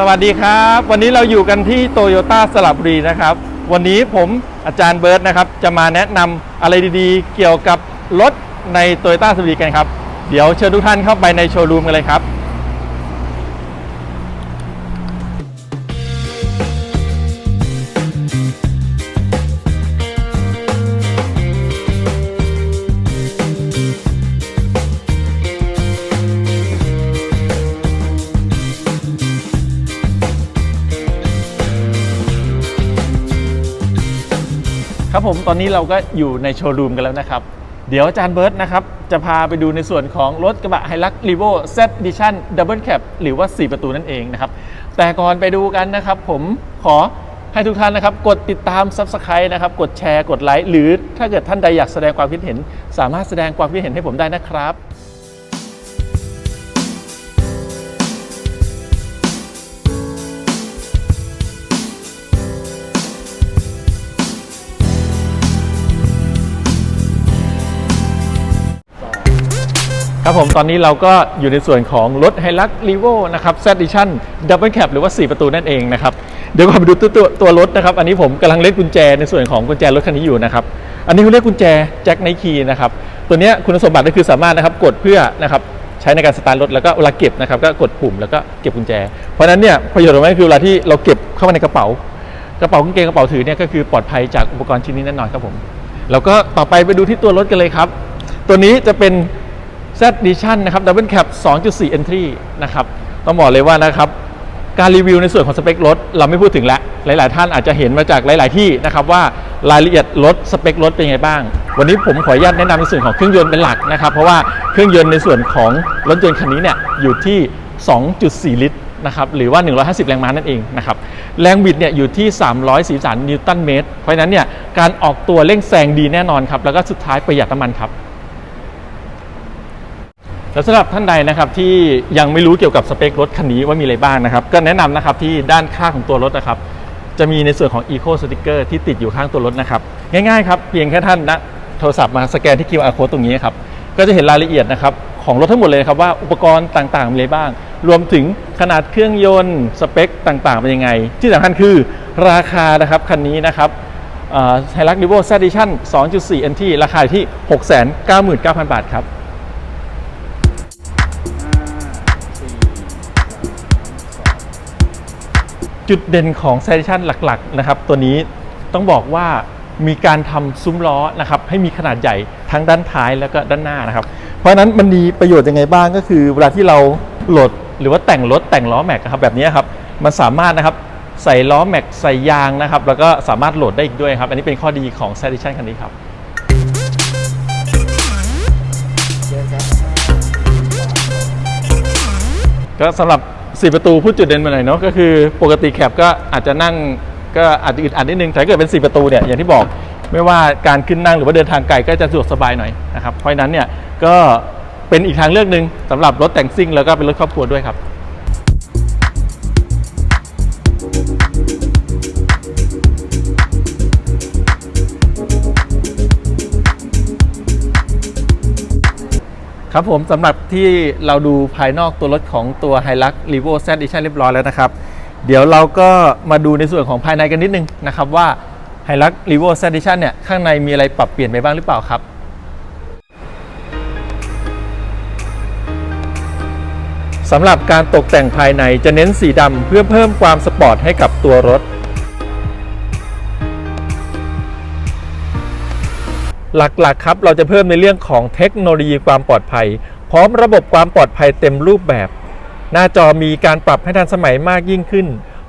สวัสดีครับ วันนี้เราอยู่กันที่โตโยต้าสระบุรีนะครับ วันนี้ผมอาจารย์เบิร์ตนะครับ จะมาแนะนำอะไรดีๆ เกี่ยวกับรถในโตโยต้าสระบุรีกันครับ เดี๋ยวเชิญทุกท่านเข้าไปในโชว์รูมกันเลยครับ ครับผมตอนนี้เราก็อยู่ในโชว์รูมกันแล้วนะครับ เดี๋ยวอาจารย์เบิร์ตนะครับ จะพาไปดูในส่วนของรถกระบะไฮลักรีโว Z Edition Double Cab หรือว่า 4 ประตูนั่นเองนะครับ แต่ก่อนไปดูกันนะครับ ผมขอให้ทุกท่านนะครับ กดติดตาม Subscribe นะครับ กดแชร์ กดไลค์ หรือถ้าเกิดท่านใดอยากแสดงความคิดเห็น สามารถแสดงความคิดเห็นให้ผมได้นะครับ ครับผมตอนนี้เราก็อยู่ในส่วนของรถไฮลักรีโวนะครับ Z Edition Double Cab หรือว่า 4 ประตูนั่นเองนะครับ เดี๋ยวก่อนไปดูตัวตัวตัวรถนะครับ อันนี้ผมกำลังเล่นกุญแจในส่วนของกุญแจรถคันนี้อยู่นะครับ อันนี้เขาเรียกกุญแจแจ็คไนคีนะครับ ตัวนี้คุณสมบัติก็คือสามารถนะครับกดเพื่อนะครับใช้ในการสตาร์ทรถแล้วก็เวลาเก็บนะครับก็กดปุ่มแล้วก็เก็บกุญแจ เพราะนั้นเนี่ยประโยชน์ของมันคือเวลาที่เราเก็บเข้ามาในกระเป๋ากระเป๋ากางเกงกระเป๋าถือเนี่ยก็คือปลอดภัยจากอุปกรณ์ชิ้นนี้แน่นอนครับผมแล้วก็ต่อไปไปดูที่ตัวรถกันเลยครับ ตัวนี้จะเป็น Z Edition นะครับ Double Cab 2.4 Entry นะครับ ต้องบอกเลยว่านะครับ การรีวิวในส่วนของสเปครถเราไม่พูดถึงแล้ว หลาย ๆ ท่านอาจจะเห็นมาจากหลาย ๆ ที่นะครับว่ารายละเอียดรถสเปครถเป็นยังไงบ้าง วันนี้ผมขออนุญาตแนะนำในส่วนของเครื่องยนต์เป็นหลักนะครับ เพราะว่าเครื่องยนต์ในส่วนของรถยนต์คันนี้เนี่ยอยู่ที่ 2.4 ลิตรนะครับหรือว่า 150 แรงม้านั่นเองนะครับแรงบิดเนี่ยอยู่ที่ 343 นิวตันเมตร เพราะฉะนั้นเนี่ยการออกตัวเร่งแซงดีแน่นอนครับแล้วก็สุดท้ายประหยัดน้ำมันครับ แล้วสำหรับท่านใดนะครับที่ยังไม่รู้เกี่ยวกับสเปครถคันนี้ว่ามีอะไรบ้างนะครับ ก็แนะนำนะครับที่ด้านข้างของตัวรถนะครับ จะมีในส่วนของ Eco Sticker ที่ติดอยู่ข้างตัวรถนะครับ ง่ายๆครับเพียงแค่ท่านนะโทรศัพท์มาสแกนที่ QR code ตรงนี้ครับก็จะเห็นรายละเอียดนะครับของรถทั้งหมดเลยครับว่าอุปกรณ์ต่างๆมีอะไรบ้าง รวมถึงขนาดเครื่องยนต์สเปคต่างๆเป็นยังไง ที่สำคัญคือราคานะครับคันนี้นะครับไฮรักดิโวเซดิชั่น2.4 NT ราคาอยู่ที่ 699,000 บาทครับ จุดเด่นของ s ซ d ชันหลักๆนะครับตัวนี้ต้องบอกว่ามีการทำซุ้มล้อนะครับให้มีขนาดใหญ่ทั้งด้านท้ายแล้วก็ด้านหน้านะครับ เพราะฉะนั้นมันมีประโยชน์ยังไงบ้างก็คือ เวลาที่เราโหลดหรือว่าแต่งรถแต่งล้อแม็กครับแบบนี้ครับมันสามารถนะครับใส่ล้อแม็กใส่ยางนะครับแล้วก็สามารถโหลดได้อีกด้วยครับ อันนี้เป็นข้อดีของ s ซ d ชันคันนี้ครับก็สำหรับ สี่ประตูพูดจุดเด่นมาหน่อยเนาะก็คือปกติแคปก็อาจจะนั่งก็อาจจะอึดอัดนิดนึงแต่ถ้าเกิดเป็นสี่ประตูเนี่ยอย่างที่บอกไม่ว่าการขึ้นนั่งหรือว่าเดินทางไกลก็จะสะดวกสบายหน่อยนะครับเพราะฉะนั้นเนี่ยก็เป็นอีกทางเลือกหนึ่งสำหรับรถแต่งซิ่งแล้วก็เป็นรถครอบครัวด้วยครับ ครับผมสำหรับที่เราดูภายนอกตัวรถของตัว h i l u x r e v o Z Edition เรียบร้อยแล้วนะครับ เดี๋ยวเราก็มาดูในส่วนของภายในกันนิดนึงนะครับว่า h i l u x r e v o Z Edition เนี่ยข้างในมีอะไรปรับเปลี่ยนไปบ้างหรือเปล่าครับสำหรับการตกแต่งภายในจะเน้นสีดำเพื่อเพิ่มความสปอร์ตให้กับตัวรถ หลักๆครับเราจะเพิ่มในเรื่องของเทคโนโลยีความปลอดภัย พร้อมระบบความปลอดภัยเต็มรูปแบบ หน้าจอมีการปรับให้ทันสมัยมากยิ่งขึ้น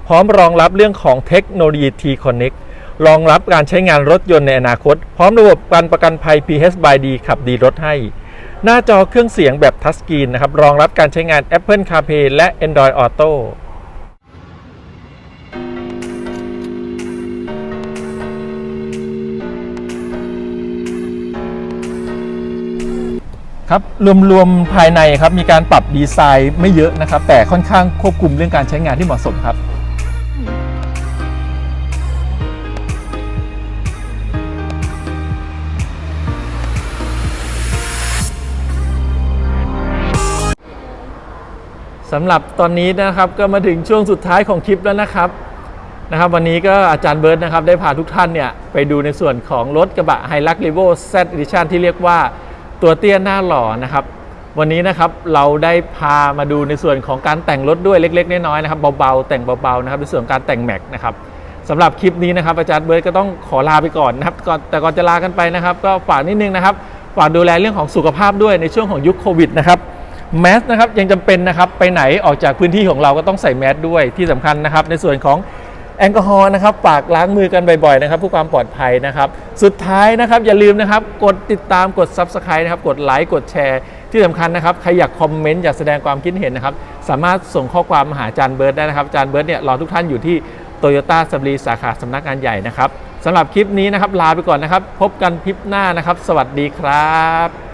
พร้อมรองรับเรื่องของเทคโนโลยี T-Connect รองรับการใช้งานรถยนต์ในอนาคต พร้อมระบบการประกันภัย PS by D ขับดีรถให้ หน้าจอเครื่องเสียงแบบทัชสกรีนนะครับรองรับการใช้งาน Apple CarPlay และ Android Auto ครับรวมๆภายในครับมีการปรับดีไซน์ไม่เยอะนะครับ แต่ค่อนข้างควบคุมเรื่องการใช้งานที่เหมาะสมครับสำหรับตอนนี้นะครับก็มาถึงช่วงสุดท้ายของคลิปแล้วนะครับนะครับ วันนี้ก็อาจารย์เบิร์ตนะครับได้พาทุกท่านเนี่ยไปดูในส่วนของรถกระบะไฮลักรีโว Z Edition ที่เรียกว่า ตัวเตี้ยหน้าหล่อนะครับ วันนี้นะครับเราได้พามาดูในส่วนของการแต่งรถด้วยเล็กๆน้อยๆนะครับเบาๆแต่งเบาๆนะครับในส่วนการแต่งแม็กนะครับสำหรับคลิปนี้นะครับอาจารย์เบิร์ตก็ต้องขอลาไปก่อนนะครับก่อนแต่ก่อนจะลากันไปนะครับ ก็ฝากนิดนึงนะครับฝากดูแลเรื่องของสุขภาพด้วยในช่วงของยุคโควิดนะครับแมสนะครับยังจำเป็นนะครับไปไหนออกจากพื้นที่ของเราก็ต้องใส่แมสด้วยที่สำคัญนะครับในส่วนของ แอลกอฮอล์นะครับฝากล้างมือกันบ่อยๆนะครับเพื่อความปลอดภัยนะครับ สุดท้ายนะครับอย่าลืมนะครับกดติดตามกด Subscribe นะครับกดไลค์กดแชร์ ที่สำคัญนะครับใครอยากคอมเมนต์อยากแสดงความคิดเห็นนะครับสามารถส่งข้อความมาหาอาจารย์เบิร์ดได้นะครับอาจารย์เบิร์ดเนี่ยรอทุกท่านอยู่ที่โตโยต้าสัมรีสาขาสำนักงานใหญ่นะครับสำหรับคลิปนี้นะครับลาไปก่อนนะครับ พบกันคลิปหน้านะครับ สวัสดีครับ